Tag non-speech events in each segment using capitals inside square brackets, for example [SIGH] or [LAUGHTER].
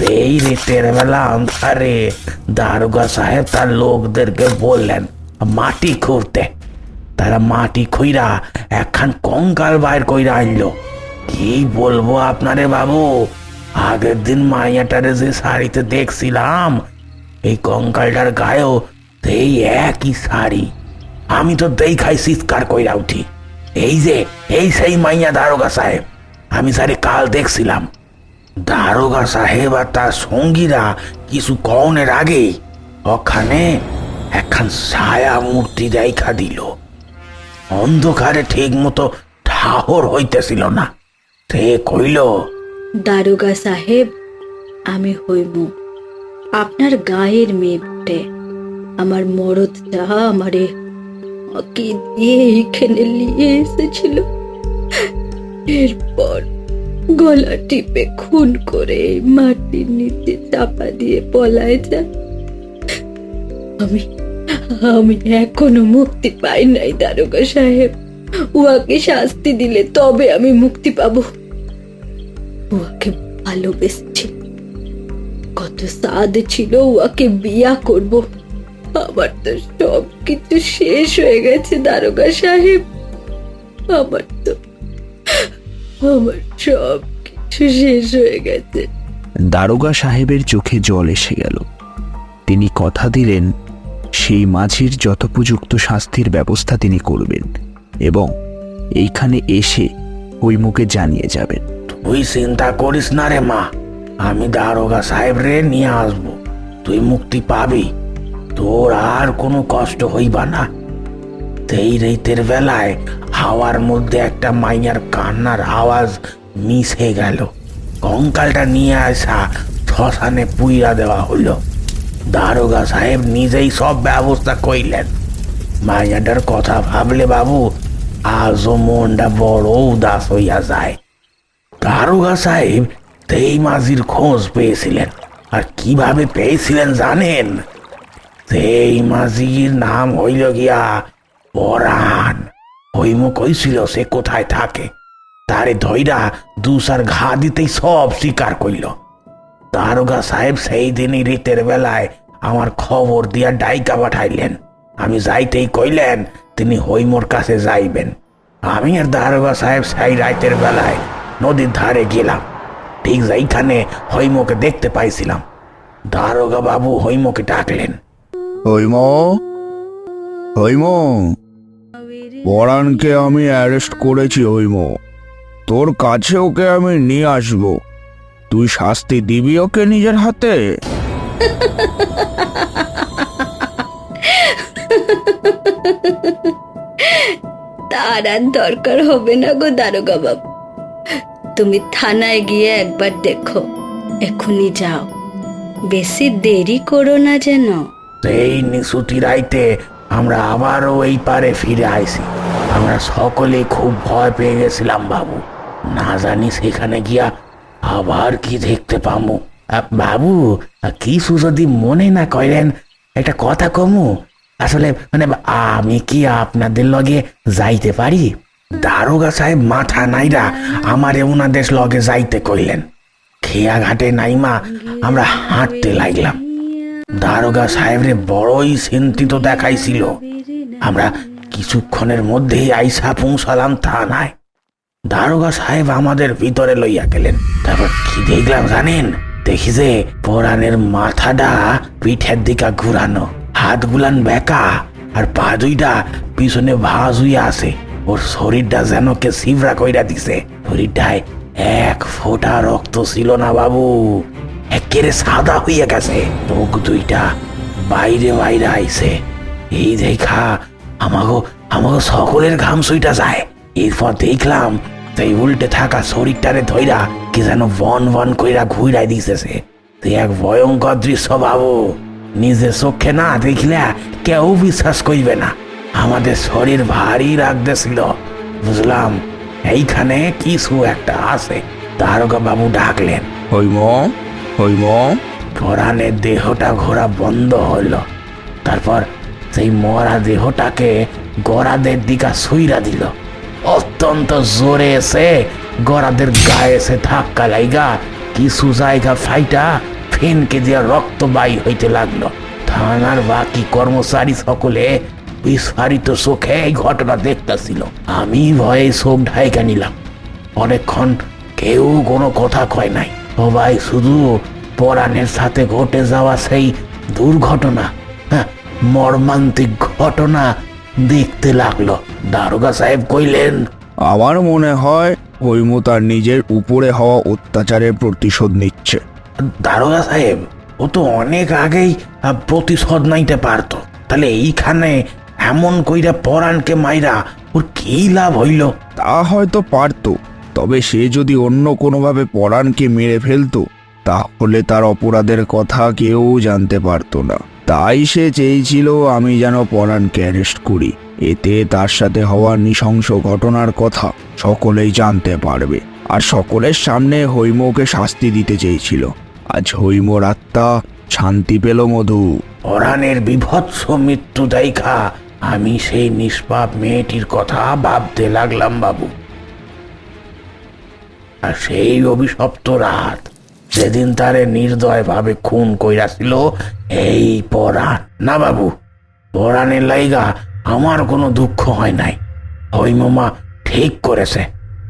রাতের বেলা অন্ধারে দারোগা সাহেব তার লোকদেরকে বললেন, মাটি খুঁড়তে। তারা মাটি খুইরা একখান কঙ্কাল বাইর কইরা আনলো। কি বলব আপনারে বাবু, আগের দিন মাইয়াটারে যে শাড়িতে দেখছিলাম, এই কঙ্কালটার গায়েও সেই একই শাড়ি। আমি তো দেখাই চিৎকার কইরা উঠি। এই যে, এই সেই মাইয়া দারোগা সাহেব, আমি স্যারে কাল দেখছিলাম। দারোগা সাহেব আর তার সঙ্গীরা কিছু কনের আগে ওখানে একখান ছায়া মূর্তি দেখা দিল। অন্ধকারে ঠিক মতো ঠাহর হইতেছিল না। সে কইল, দারোগা সাহেব, আমি হইব আপনার গায়ের মেয়েটে আমার মরদটা আমারে আঁকি দিয়ে এইখানে নিয়ে এসেছিল, এরপর গলা টিপে খুন করে মাটির নিচে চাপা দিয়ে পলায় যায়। আমি আমি এখনও মুক্তি পাই নাই, দারোগা সাহেব। উহাকে শাস্তি দিলে তবে আমি মুক্তি পাব। উহাকে ভালোবেসেছি। কত সাদ ছিল উহাকে বিয়া করব। আমার তো সব কিছু শেষ হয়ে গেছে, দারোগা সাহেব। আমার তো আমার সব কিছু শেষ হয়ে গেছে। দারোগা সাহেবের চোখে জল এসে গেল। তিনি কথা দিলেন সেই মাঝির যথোপযুক্ত শাস্তির ব্যবস্থা তিনি করবেন এবং এইখানে এসে ওই মুখে জানিয়ে যাবেন। তুই চিন্তা করিস না রে মা আমি দারোগা সাহেব রে নিয়ে আসব। তুই মুক্তি পাবি। তোর আর কোনো কষ্ট হইবা না। এই রাতের বেলায় হাওয়ার মধ্যে একটা মাইয়ার কান্নার আওয়াজ মিশে গেল। কঙ্কালটা নিয়ে আসা শ্মশানে পুইরা দেওয়া হলো দারোগা সাহেব নিজেই সব ব্যবস্থা কইলেন। মাইয়াটার কথা ভাবলে বাবু, আজও মনটা বড় উদাস হইয়া যায়। দারোগা সাহেব তেই মাঝির খোঁজ পেয়েছিলেন। আর কীভাবে পেয়েছিলেন জানেন? সেই মাঝির নাম হইল গিয়া পরাণ হইমু কইছিল সে কোথায় থাকে। তারে ধইরা দুসার ঘা দিতেই সব স্বীকার কইল। দারোগা সাহেব সেই দিনই রীতের বেলায় আমার খবর দিয়া ডাইকা পাঠাইলেন। আমি যাইতেই কইলেন, তিনি হইমোর কাছে যাইবেন। আমি আর দারোগা সাহেব সেই রাতের বেলায় নদীর ধারে গেলাম। ঠিক যাইখানে হৈমকে দেখতে পাইছিলাম। দারোগা বাবু হৈমকে ডাকলেন। হৈম হৈম। পরাণকে আমি অ্যারেস্ট করেছি হৈম তোর কাছে ওকে আমি নিয়ে আসব। তুই শাস্তি দিবি ওকে নিজের হাতে? তার আর দরকার হবে না গো দারোগা বাবু। তুমি থানায় গিয়ে একবার দেখো। এখনই যাও। বেশি দেরি করো না যেন। সেই নিশুতি রাইতে আমরা আবারও এই পারে ফিরে আইছি। আমরা সকলে খুব ভয় পেয়ে গেছিলাম, বাবু। না জানি সেখানে গিয়া আবার কি দেখতে পামু। বাবু, কিছু যদি মনে না করেন, একটা কথা কমু। আসলে মানে আমি কি আপনাদের লগে যাইতে পারি? দারোগা সাহেব মাথা নাইরা আমারে উনাদের লগে যাইতে কইলেন। খেয়া ঘাটে নাইমা আমরা হাঁটতে লাগলাম। দারোগা সাহেবরে বড়ই চিন্তিত দেখাইছিল। আমরা কিছুক্ষণের মধ্যেই আইসা পৌঁছালাম থানায়। দারোগা সাহেব আমাদের ভিতরে লইয়া গেলেন। তারপর কি দেখলাম জানেন? দেখি যে পরাণের মাথাটা পিঠের দিকে ঘুরানো হাত গুলান বেকা, আর পা দুইটা পিছনে ভাঁজ হইয়া আছে। ওর শরীরটা যেন কে শিবরা কইরা দিছে। শরীরটায় এক ফোঁটা রক্ত ছিল না বাবু। একেরে সাদা হইয়া গেছে। চোখ দুইটা বাইরে বাইরে আইছে। এই দেখা আমাগো আমাগো সকলের ঘাম সুইটা যায়। এরপর দেখলাম সেই উল্টে থাকা শরীরটারে ধইরা কি যেন বন বন কইরা ঘুরাই দিতেছে। তুই এক ভয়ঙ্কর দৃশ্য বাবু নিজের চোখে না দেখলে কেউ বিশ্বাস করবে না। আমাদের শরীর ভারী রাখতেছিল বুঝলাম এইখানে কিছু একটা আছে। দারোগা বাবু ডাকলেন হৈম হৈম পরাণের দেহটা ঘোরা বন্ধ হলো তারপর সেই মরা দেহটাকে গড়াদের দিকা সুইরা দিল। অত্যন্ত জোরে এসে গড়াদের গায়ে এসে ধাক্কা লাইগা। কিছু জায়গা ফাইটা ফেনকে দিয়া রক্ত বাই হইতে লাগল। থানার বাকি কর্মচারী সকলে বিস্ফারিত চোখে এই ঘটনা দেখতেছিল। আমি ভয়ে চোখ ঢাইকা নিলাম। অনেকক্ষণ কেউ কোনো কথা কয় নাই। সবাই শুধু পরাণের সাথে ঘটে যাওয়া সেই দুর্ঘটনা হ্যাঁ মর্মান্তিক ঘটনা দেখতে লাগল। দারোগা সাহেব কইলেন আমার মনে হয় হৈমু তার নিজের উপরে হওয়া অত্যাচারের প্রতিশোধ নিচ্ছে। দারোগা সাহেব ও তো অনেক আগেই আহ, প্রতিশোধ নাইতে পারতো। তাহলে এইখানে এমন কইরা পরাণকে মাইরা ওর কি লাভ হইল? তা হয়তো পারতো তবে সে যদি অন্য কোনোভাবে পরাণকে মেরে ফেলতো, তাহলে তার অপরাধের কথা কেউ জানতে পারতো না। তাই সে চেয়েছিল আমি যেন পরাণকে অ্যারেস্ট করি। এতে তার সাথে হওয়া নৃশংস ঘটনার কথা সকলেই জানতে পারবে। আর সকলের সামনে হৈমকে শাস্তি দিতে চেয়েছিল। আজ হৈমর আত্মা শান্তি পেল মধু। পরাণের বিভৎস মৃত্যু দেখা। আমি সেই নিষ্পাপ মেয়েটির কথা ভাবতে লাগলাম, বাবু। আর সেই অভিশপ্ত রাত যেদিন তারে নির্দয় ভাবে খুন কইরাছিল এই পরাণ। না বাবু পরাণের লাইগা আমার কোনো দুঃখ হয় নাই। ওই মামা ঠিক করেছে।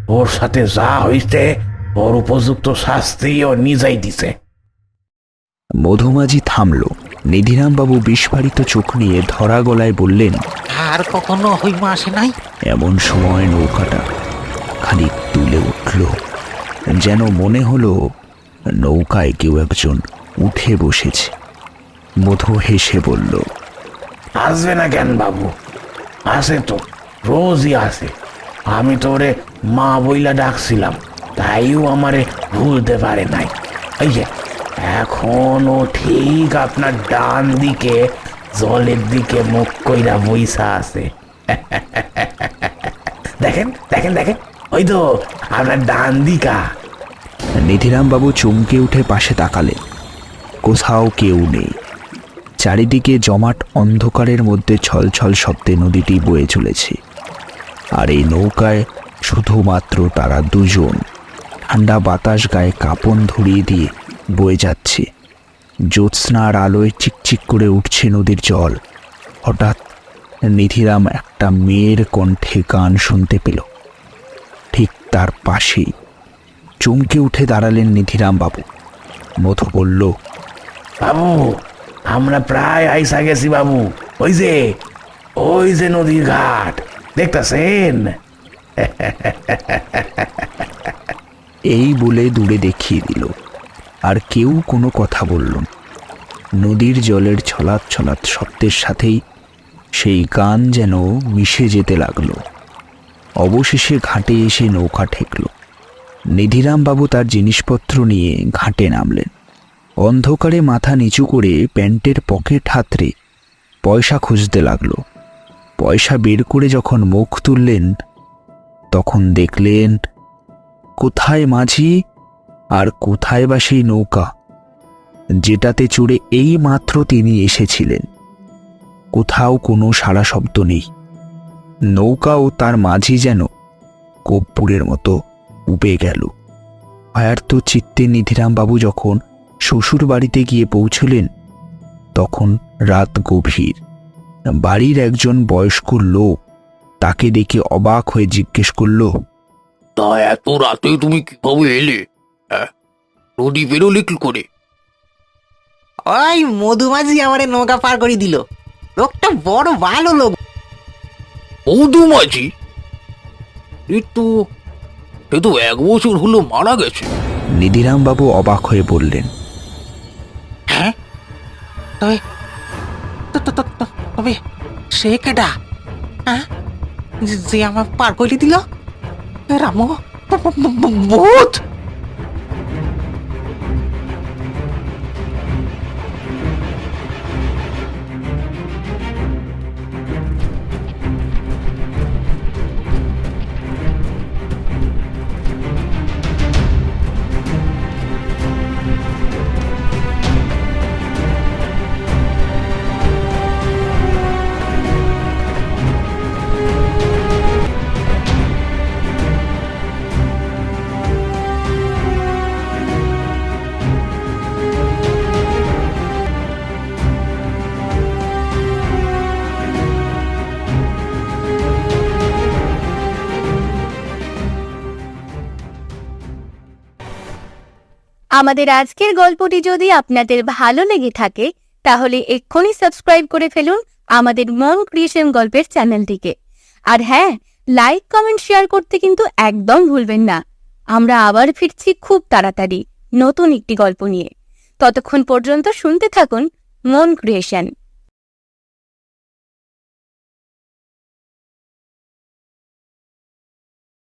ওর সাথে যা হইছে ওর উপযুক্ত শাস্তিও নিজেই দিছে। মধুমাঝি থামল। নিধিরামবাবু বিস্ফারিত চোখ নিয়ে ধরা গলায় বললেন আর কখনো হইমা আসে নাই? এমন সময় নৌকাটা খানিক তুলে উঠল। যেন মনে হলো নৌকায় কেউ একজন উঠে বসেছে। মধু হেসে বলল, আসবে না কেন বাবু, আসে তো, রোজই আসে। আমি তো ওরে মা বইলা ডাকছিলাম, তাইও আমারে ভুলতে পারে নাই। এই যে, এখনও ঠিক আপনার ডান দিকে, জলের দিকে মুখ কইরা বইসা আছে। [LAUGHS] দেখেন দেখেন দেখেন। ওই তো আপনার ডান দিকা নিধিরামবাবু চমকে উঠে পাশে তাকালেন। কোথাও কেউ নেই। চারিদিকে জমাট অন্ধকারের মধ্যে ছলছল শব্দে নদীটি বয়ে চলেছে। আর এই নৌকায় শুধুমাত্র তারা দুজন। ঠান্ডা বাতাস গায়ে কাপন ধরিয়ে দিয়ে বয়ে যাচ্ছে। জ্যোৎস্নার আলোয় চিকচিক করে উঠছে নদীর জল। হঠাৎ নিধিরাম একটা মেয়ের কণ্ঠে গান শুনতে পেল। তার পাশেই। চমকে উঠে দাঁড়ালেন নিধিরাম বাবু। মধু বলল বাবু আমরা প্রায় আইসা গেছি বাবু। ওই যে ওই যে নদীর ঘাট দেখতেছেন? এই বলে দূরে দেখিয়ে দিল আর কেউ কোনো কথা বলল না। নদীর জলের ছলাৎ ছলাৎ শব্দের সাথেই সেই গান যেন মিশে যেতে লাগল। অবশেষে ঘাটে এসে নৌকা ঠেকল। নিধিরামবাবু তার জিনিসপত্র নিয়ে ঘাটে নামলেন। অন্ধকারে মাথা নিচু করে প্যান্টের পকেট হাতড়ে পয়সা খুঁজতে লাগল। পয়সা বের করে যখন মুখ তুললেন, তখন দেখলেন, কোথায় মাঝি আর কোথায় বা সেই নৌকা? যেটাতে চড়ে এই মাত্র তিনি এসেছিলেন। কোথাও কোনো সারা শব্দ নেই। নৌকা ও তার মাঝি যেন কর্পূরের মতো উবে গেল। ভয়ার্ত চিত্তে নিধিরামবাবু যখন শ্বশুর বাড়িতে গিয়ে পৌঁছলেন তখন রাত গভীর। বাড়ির একজন বয়স্ক লোক তাকে দেখে অবাক হয়ে জিজ্ঞেস করল তা এত রাতে তুমি কীভাবে এলে? হ্যাঁ? নদী বেরোলে কি করে? ওই মধুমাঝি আমারে নৌকা পার করে দিল। লোকটা বড় ভালো লোক। মধুমাঝি এ তো তো এক বছর হলো মারা গেছে। নিধিরামবাবু অবাক হয়ে বললেন হ্যাঁ? তবে তবে সে কেডা? হ্যাঁ? যে আমার পার করে দিল? রাম ভূত! আমাদের আজকের গল্পটি যদি আপনাদের ভালো লেগে থাকে, তাহলে এক্ষুনি সাবস্ক্রাইব করে ফেলুন আমাদের মন ক্রিয়েশন গল্পের চ্যানেলটিকে। আর হ্যাঁ লাইক, কমেন্ট, শেয়ার করতে কিন্তু একদম ভুলবেন না। আমরা আবার ফিরছি খুব তাড়াতাড়ি নতুন একটি গল্প নিয়ে। ততক্ষণ পর্যন্ত শুনতে থাকুন মন ক্রিয়েশন।